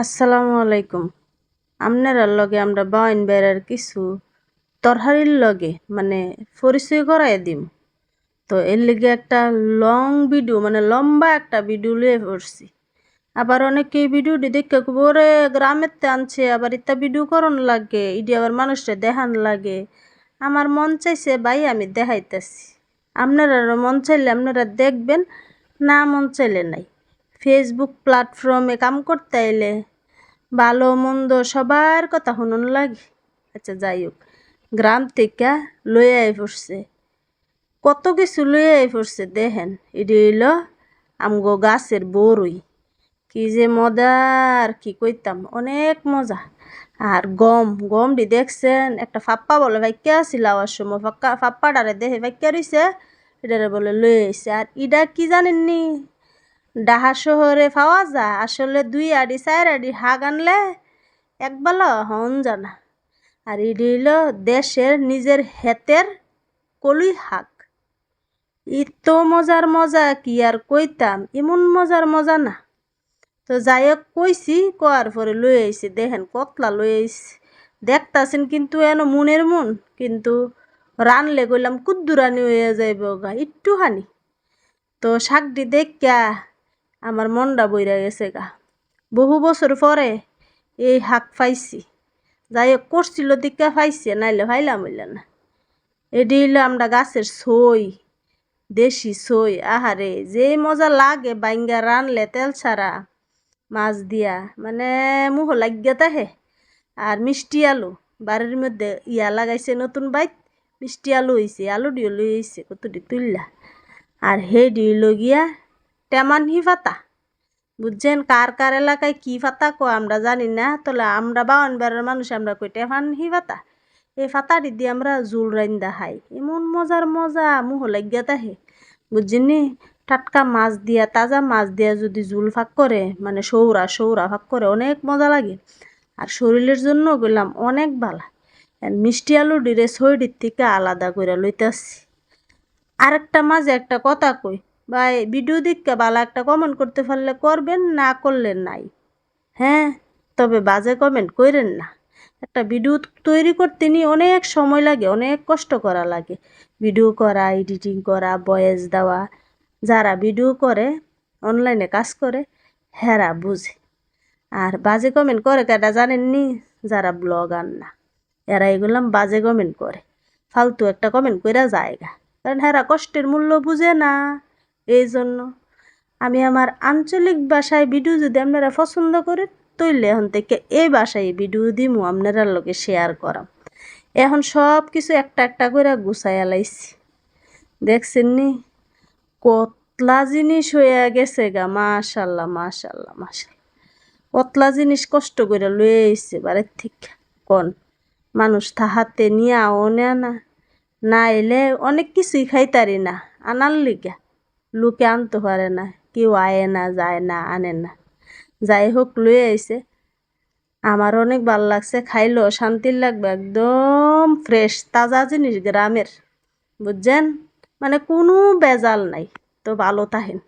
আসসালামু আলাইকুম। আপনার লগে আমরা বাইন বেড়ার কিছু তরহারির লগে মানে পরিচয় করাই দিম। তো এর লিগে একটা লং ভিডিও মানে লম্বা একটা ভিডিও লিয়ে পড়ছি। আবার অনেকে ভিডিওটি দেখে ওরে গ্রামের তে আনছে, আবার ইত্যা ভিডিও করন লাগে ইডি আবার মানুষটা দেখান লাগে। আমার মন চাইছে, ভাই, আমি দেখাইতেছি। আপনারা মন চাইলে আপনারা দেখবেন, না মন চাইলে নাই। ফেসবুক প্ল্যাটফর্মে কাম করতে আইলে ভালো মন্দ সবার কথা শুনুন লাগে। আচ্ছা যাই হোক, গ্রাম থেকে লই আই পড়ছে। কত কিছু লই আই পড়ছে, দেখেন, এটি আমগো গাছের বড়ই কি যে মজার, কি কইতাম, অনেক মজা। আর গম, গমটি দেখছেন, একটা ফাপ্পা বলে ভাইকা আছিল আওয়ার সময়। ফাক্কা, ফাপ্পাটারে দেখে ভাইকা রইছে, এটারে বলে লই আইছে। আর ইডা কি জানেননি? ডাহা শহরে পাওয়া যায়। আসলে দুই আড়ি, চার আড়ি হাগ আনলে একবেলা হন জানা। আর এটি হইল দেশের নিজের হেতের কলুই হাক। এত মজার মজা কি আর কইতাম এমন মজার মজা না। তো যাই হোক কইছি, কয়ার পরে লই আইছে, দেখেন কতলা লই আইছে। দেখতাছেন কিন্তু এন মনের মন, কিন্তু রানলে কইলাম কুদ্দুরানি হয়ে যাইব গা, একটুখানি। তো শাকটি দেখা আমার মনটা বইরা গেছে গা। বহু বছর পরে এই শাক পাইছি। যাই হোক, করছিল দিকে পাইছে, নাইলে ভাইলাম হইলে না। এটি হইল আমরা গাছের সই দেশি সই আহারে যে মজা লাগে বাইঙ্গা রানলে তেল ছাড়া মাছ দিয়া মানে মুহ লাগিয়া তাহে আর মিষ্টি আলু, বাড়ির মধ্যে ইয়া লাগাইছে নতুন বাইত, মিষ্টি আলু হয়েছে আলু দিয়ে লই হয়েছে কতটি তুললা। আর হে দিয়ে লগিয়া টেমানহি পাতা। বুঝছেন? কার কার এলাকায় কি পাতা কো আমরা জানি না তাহলে আমরা বাউন বেড়ার মানুষ, আমরা কই টেমানহি পাতা। এই পাতাটি দিয়ে আমরা জুল রাইন্দা খাই এমন মজার মজা, মুহ লাগিয়া তাহে। বুঝছেন টাটকা মাছ দিয়া, তাজা মাছ দিয়া যদি জুল ফাঁক করে মানে সৌরা সৌরা ফাঁক করে, অনেক মজা লাগে। আর শরীরের জন্য গেলাম অনেক ভালো। মিষ্টি আলু ডিরে সইডির থেকে আলাদা করে লইতেছি। আরেকটা মাঝে একটা কথা কই বা ভিডিও দিককে ভালো একটা কমেন্ট করতে পারলে করবেন, না করলে নাই। হ্যাঁ তবে বাজে কমেন্ট করেন না। একটা ভিডিও তৈরি করতে নিয়ে অনেক সময় লাগে, অনেক কষ্ট করা লাগে। ভিডিও করা এডিটিং করা ভয়েস দেওয়া, যারা ভিডিও করে অনলাইনে কাজ করে, হেরা বুঝে। আর বাজে কমেন্ট করে কেটা জানেননি? যারা ব্লগ আন না, এরা এগুলাম বাজে কমেন্ট করে। ফালতু একটা কমেন্ট করে জায়গা কারণ হেরা কষ্টের মূল্য বুঝে না। এই জন্য আমি আমার আঞ্চলিক ভাষায় ভিডিও যদি আপনারা পছন্দ করেন তৈলে এখন থেকে এই ভাষায় ভিডিও দিমু, আপনারা লোকে শেয়ার করাম। এখন সব কিছু একটা একটা করে গুছাইয়া লাইছি। দেখছেন নি? কতলা জিনিস হয়ে গেছে গা, মাশাল্লাহ মাশাল্লাহ মাশাল্লাহ। কতলা জিনিস কষ্ট করে লয়ে আইছে বাড়ির থেকে। কন মানুষ তাহাতে নিয়ে আও না না এলে অনেক কিছুই খাইতারি না, আনার লিগা। লোকে আনতে পারে না, কেউ আয়ে না, যায় না, আনে না। যাই হোক লয়ে আইছে। আমার অনেক ভালো লাগছে, খাইলো, শান্তির লাগবে, একদম ফ্রেশ তাজা জিনিস গ্রামের, বুঝছেন? মানে কোনো বেজাল নাই, তো ভালো থাকেন